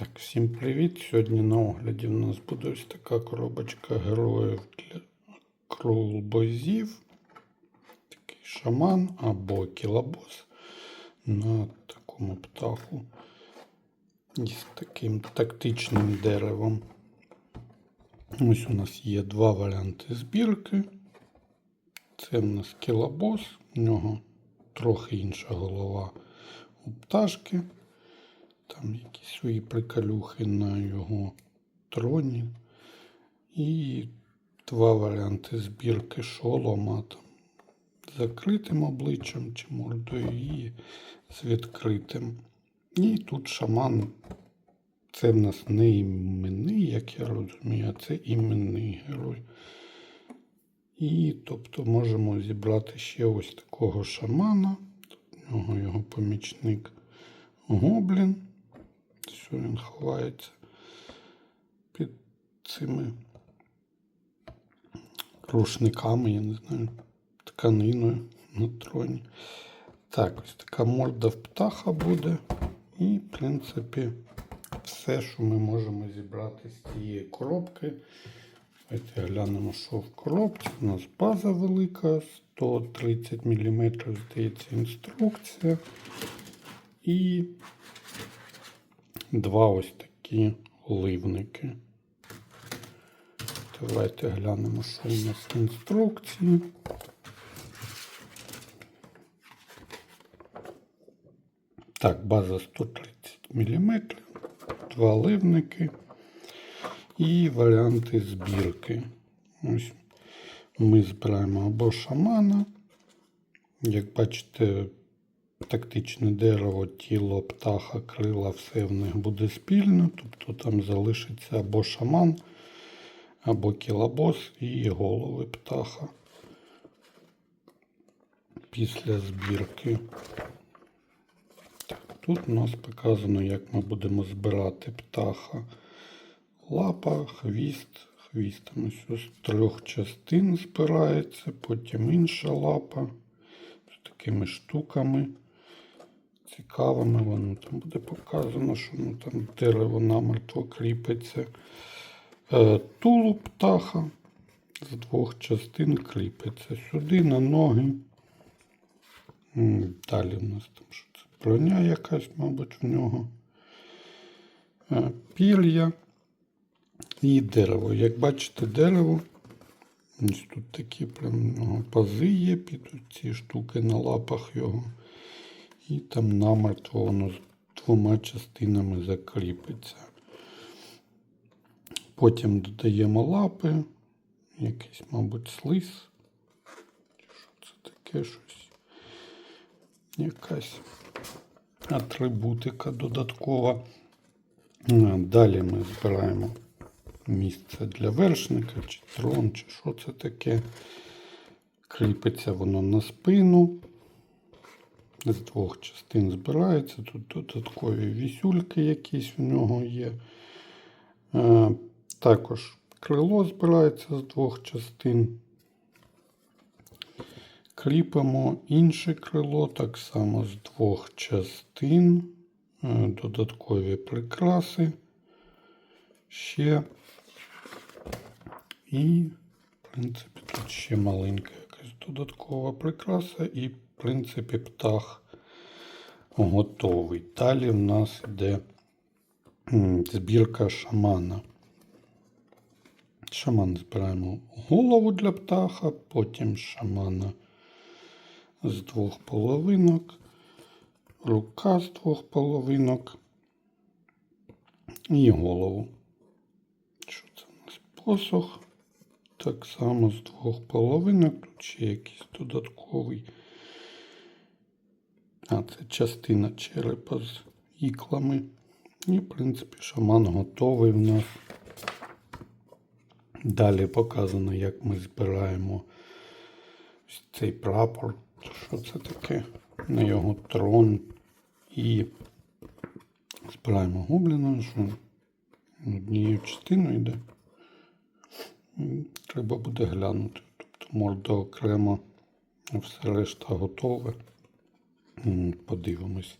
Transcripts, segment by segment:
Так, всім привіт! Сьогодні на огляді в нас буде ось така коробочка героїв для кролбозів. Такий шаман або кілабос на такому птаху із таким тактичним деревом. Ось у нас є два варіанти збірки. Це в нас кілабос, у нього трохи інша голова у пташки. Там якісь свої приколюхи на його троні. І два варіанти збірки шолома там з закритим обличчям чи мордою і з відкритим. І тут шаман. Це в нас не іменний, як я розумію, а це іменний герой. І тобто можемо зібрати ще ось такого шамана. Тут у нього його помічник гоблін. Що він ховається під цими рушниками, я не знаю, тканиною на троні. Так, ось така морда в птаха буде. І, в принципі, все, що ми можемо зібрати з цієї коробки. Давайте глянемо, що в коробці. У нас база велика, 130 мм, здається, інструкція. І два ось такі ливники. Давайте глянемо, що у нас в інструкції. Так, база 130 мм, два ливники і варіанти збірки. Ось ми збираємо або шамана. Як бачите, тактичне дерево, тіло, птаха, крила, все в них буде спільно. Тобто там залишиться або шаман, або кілабос і голови птаха після збірки. Так, тут у нас показано, як ми будемо збирати птаха. Лапа, хвіст. Хвіст там ось з трьох частин збирається, потім інша лапа з такими штуками цікавими. Воно там буде показано, що ну, там дерево намертво кріпиться. Е, Тулуб птаха з двох частин кріпиться сюди на ноги. Далі у нас там що це броня якась, мабуть, в нього. Е, Пір'я і дерево. Як бачите, дерево. Ось тут такі прям у нього пази є під ці штуки на лапах його. І там намертво воно з двома частинами закріпиться. Потім додаємо лапи, якийсь, мабуть, слиз. Що це таке щось? Якась атрибутика додаткова. Далі ми збираємо місце для вершника, чи трон, чи що це таке. Кріпиться воно на спину. З двох частин збирається. Тут додаткові вісюльки якісь в нього є. Е, Також крило збирається з двох частин. Кріпимо інше крило так само з двох частин. Е, Додаткові прикраси. Ще. І, в принципі, тут ще маленька якась додаткова прикраса. І, в принципі, птах готовий. Далі в нас йде збірка шамана. Шаман збираємо голову для птаха, потім шамана з двох половинок, рука з двох половинок і голову. Що це у нас? Посох. Так само з двох половинок. Ще якийсь додатковий. А, це частина черепа з іклами. І, в принципі, шаман готовий в нас. Далі показано, як ми збираємо цей прапор. Що це таке? На його трон. І збираємо гобліна, що однією частиною йде. Треба буде глянути. Тобто морда окремо, все решта готове. Подивимось.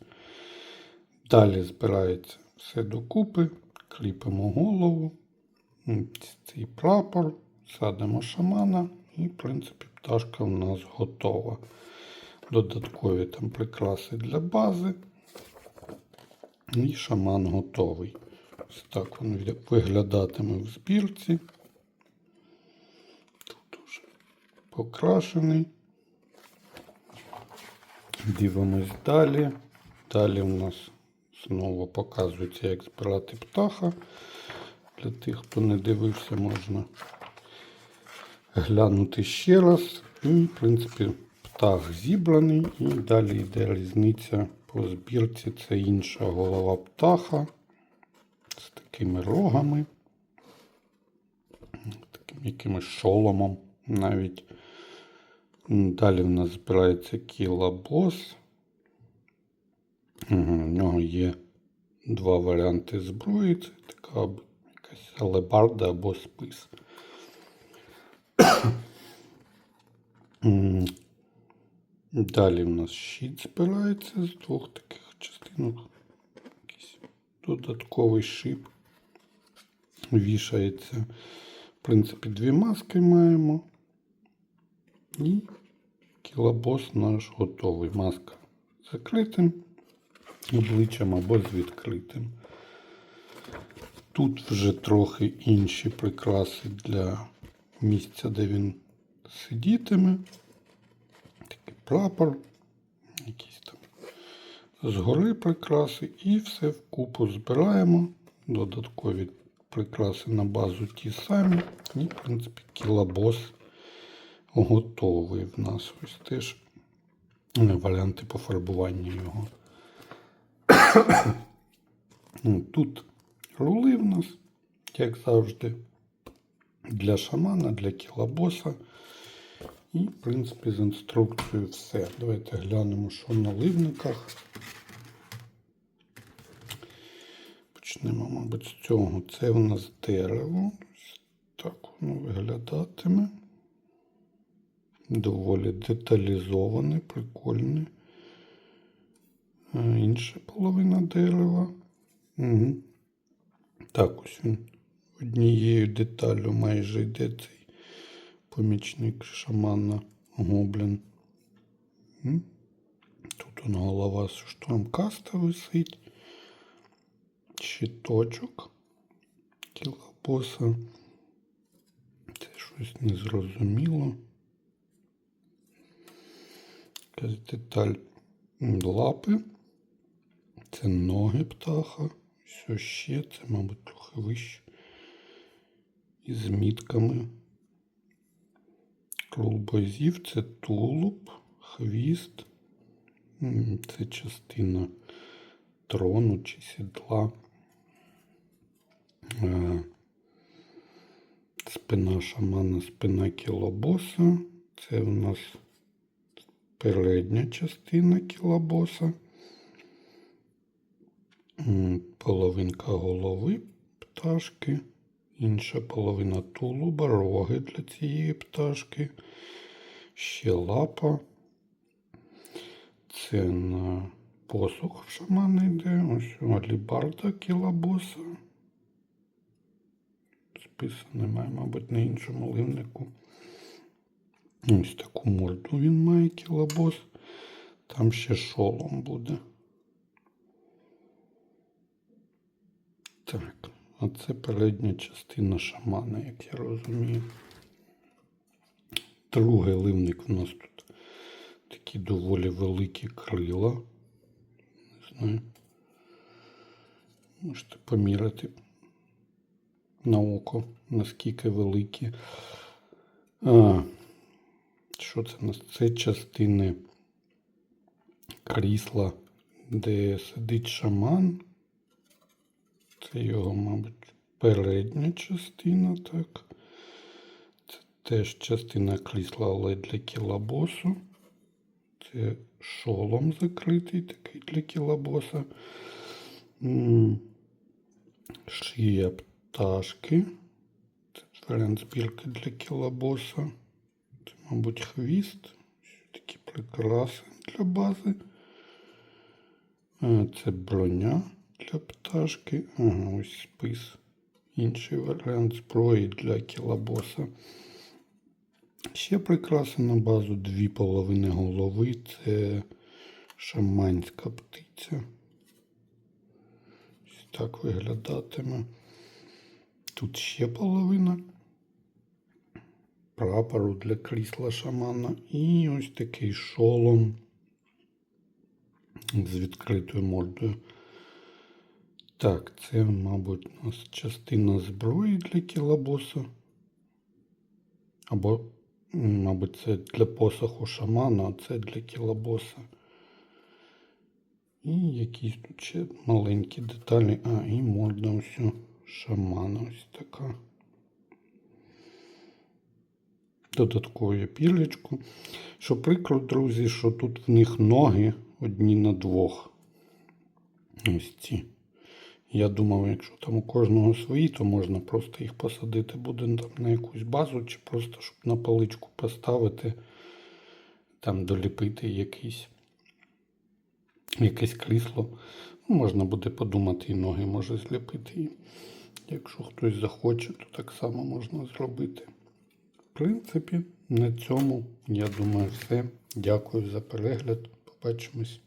Далі збирається все докупи, кріпимо голову, цей прапор, садимо шамана і, в принципі, пташка в нас готова. Додаткові там прикраси для бази. І шаман готовий. Ось так він виглядатиме в збірці. Тут уже покрашений. Дивимось далі. Далі у нас знову показується, як збирати птаха. Для тих, хто не дивився, можна глянути ще раз. І, в принципі, птах зібраний. І далі йде різниця по збірці. Це інша голова птаха з такими рогами, таким якимось шоломом навіть. Далі в нас збирається кілабос. Угу, в нього є два варіанти зброї. Це така якась алебарда або спис. Далі в нас щит збирається з двох таких частинок. Якийсь додатковий шип вішається. В принципі, дві маски маємо. І кілобос наш готовий. Маска з закритим обличчям або з відкритим. Тут вже трохи інші прикраси для місця, де він сидітиме. Такий прапор, якісь там згори прикраси, і все вкупу збираємо. Додаткові прикраси на базу ті самі. І, в принципі, кілобос готовий в нас. Ось теж е, варіанти пофарбування його. Ну, Тут рули в нас, як завжди, для шамана, для кілобоса. І, в принципі, з інструкцією все. Давайте глянемо, що на ливниках. Почнемо, мабуть, з цього. Це у нас дерево. Так воно виглядатиме. Доволі деталізоване, прикольне. Інша половина дерева. Угу. Так, ось він однією деталлю майже йде цей помічник шамана гоблін. Тут он голова штурмкаста висить. Щиточок кілобоса. Це щось незрозуміло. Деталь лапи. Це ноги птаха. Що ще? Це, мабуть, трохи вище. І з мітками. Крулбозів це тулуб, хвіст. Це частина трону чи сідла. Е, Спина шамана, спина кілобоса. Це у нас передня частина кілобоса. Половинка голови пташки. Інша половина тулуба, роги для цієї пташки. Ще лапа. Це на посух в шамана йде. Ось алібарда кілобоса. Списа немає, мабуть, на іншому ливнику. Ось таку морду він має кілобос. Там ще шолом буде. Так, а це передня частина шамана, як я розумію. Другий ливник в нас тут такі доволі великі крила. Не знаю. Можете поміряти на око, наскільки великі. А, що це у нас? Це частини крісла, де сидить шаман. Це його, мабуть, передня частина, так. Це теж частина крісла, але для кілобосу. Це шолом закритий такий для кілобоса. М, Шия пташки. Це збірки для кілобоса. Мабуть, хвіст. Такі прикраси для бази. Е, Це броня для пташки. Ага, ось спис. Інший варіант зброї для кілабоса. Ще прикраси на базу дві половини голови. Це шаманська птиця. Ось так виглядатиме. Тут ще половина прапору для крісла шамана. І ось такий шолом з відкритою мордою. Так, це, мабуть, у нас частина зброї для кілабоса. Або, мабуть, це для посоху шамана, а це для кілабоса. І якісь тут ще маленькі деталі. А, і морда ось шамана ось така. Додаткову пілечку. Що прикро, друзі, що тут в них ноги одні на двох. Ось ці. Я думав, якщо там у кожного свої, то можна просто їх посадити буде там на якусь базу, чи просто щоб на паличку поставити, там доліпити якийсь, якесь крісло. Ну, Можна буде подумати, і ноги може зліпити. І якщо хтось захоче, то так само можна зробити. Принципі, на цьому, я думаю, все. Дякую за перегляд. Побачимось.